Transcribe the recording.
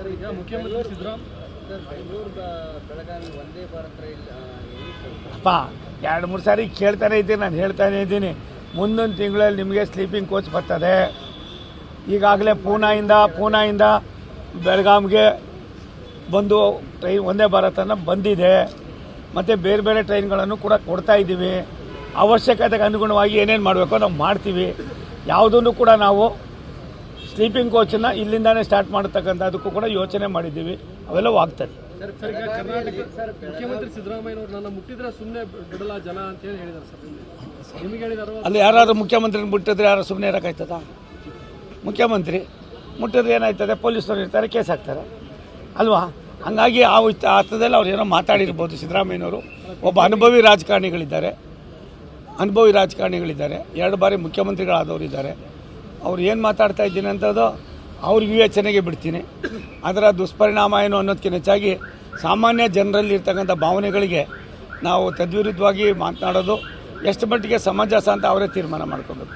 Sir ಈಗ ಮುಖ್ಯಮಂತ್ರಿ ಅಪ್ಪ ಎರಡು ಮೂರು ಸಾರಿ ಕೇಳ್ತಾನೆ ಇದ್ದೀನಿ ನಾನು ಹೇಳ್ತಾನೆ ಇದ್ದೀನಿ. ಮುಂದೊಂದು ತಿಂಗಳಲ್ಲಿ ನಿಮಗೆ ಸ್ಲೀಪಿಂಗ್ ಕೋಚ್ ಬರ್ತದೆ. ಈಗಾಗಲೇ ಪೂನಾಯಿಂದ ಪೂನಾಯಿಂದ ಬೆಳಗಾಮ್ಗೆ ಬಂದು ಟ್ರೈನ್ ಒಂದೇ ಭಾರತನ ಬಂದಿದೆ. ಮತ್ತು ಬೇರೆ ಬೇರೆ ಟ್ರೈನ್ಗಳನ್ನು ಕೂಡ ಕೊಡ್ತಾ ಇದ್ದೀವಿ. ಅವಶ್ಯಕತೆಗೆ ಅನುಗುಣವಾಗಿ ಏನೇನು ಮಾಡಬೇಕೋ ನಾವು ಮಾಡ್ತೀವಿ. ಯಾವುದನ್ನು ಕೂಡ ನಾವು ಸ್ಲೀಪಿಂಗ್ ಕೋಚನ್ನ ಇಲ್ಲಿಂದಾನೇ ಸ್ಟಾರ್ಟ್ ಮಾಡತಕ್ಕಂಥದ್ದಕ್ಕೂ ಕೂಡ ಯೋಚನೆ ಮಾಡಿದ್ದೀವಿ. ಅವೆಲ್ಲವೂ ಆಗ್ತದೆ. ಅಲ್ಲಿ ಯಾರಾದರೂ ಮುಖ್ಯಮಂತ್ರಿ ಮುಟ್ಟಿದ್ರೆ ಯಾರು ಸುಮ್ಮನೆ ಇರೋಕ್ಕಾಯ್ತದ? ಮುಖ್ಯಮಂತ್ರಿ ಮುಟ್ಟಿದ್ರೆ ಏನಾಯ್ತದೆ? ಪೊಲೀಸರು ಇರ್ತಾರೆ ಕೇಸ್ ಹಾಕ್ತಾರೆ. ಅಲ್ವಾ? ಹಂಗಾಗಿ ಆ ಅರ್ಥದಲ್ಲಿ ಅವ್ರು ಏನೋ ಮಾತಾಡಿರ್ಬೋದು ಸಿದ್ದರಾಮಯ್ಯನವರು. ಒಬ್ಬ ಅನುಭವಿ ರಾಜಕಾರಣಿಗಳಿದ್ದಾರೆ. ಅನುಭವಿ ರಾಜಕಾರಣಿಗಳಿದ್ದಾರೆ. ಎರಡು ಬಾರಿ ಮುಖ್ಯಮಂತ್ರಿಗಳಾದವರು ಇದ್ದಾರೆ ಅವ್ರು ಏನು ಮಾತಾಡ್ತಾ ಇದ್ದೀನಿ ಅಂತದ್ದು ಅವ್ರ ವಿವೇಚನೆಗೆ ಬಿಡ್ತೀನಿ. ಅದರ ದುಷ್ಪರಿಣಾಮ ಏನು ಅನ್ನೋದಕ್ಕಿಂತ ಹೆಚ್ಚಾಗಿ ಸಾಮಾನ್ಯ ಜನರಲ್ಲಿ ಇರ್ತಕ್ಕಂಥ ಭಾವನೆಗಳಿಗೆ ನಾವು ತದ್ವಿರುದ್ಧವಾಗಿ ಮಾತನಾಡೋದು ಎಷ್ಟು ಮಟ್ಟಿಗೆ ಸಮಂಜಸ ಅಂತ ಅವರೇ ತೀರ್ಮಾನ ಮಾಡ್ಕೋಬೇಕು.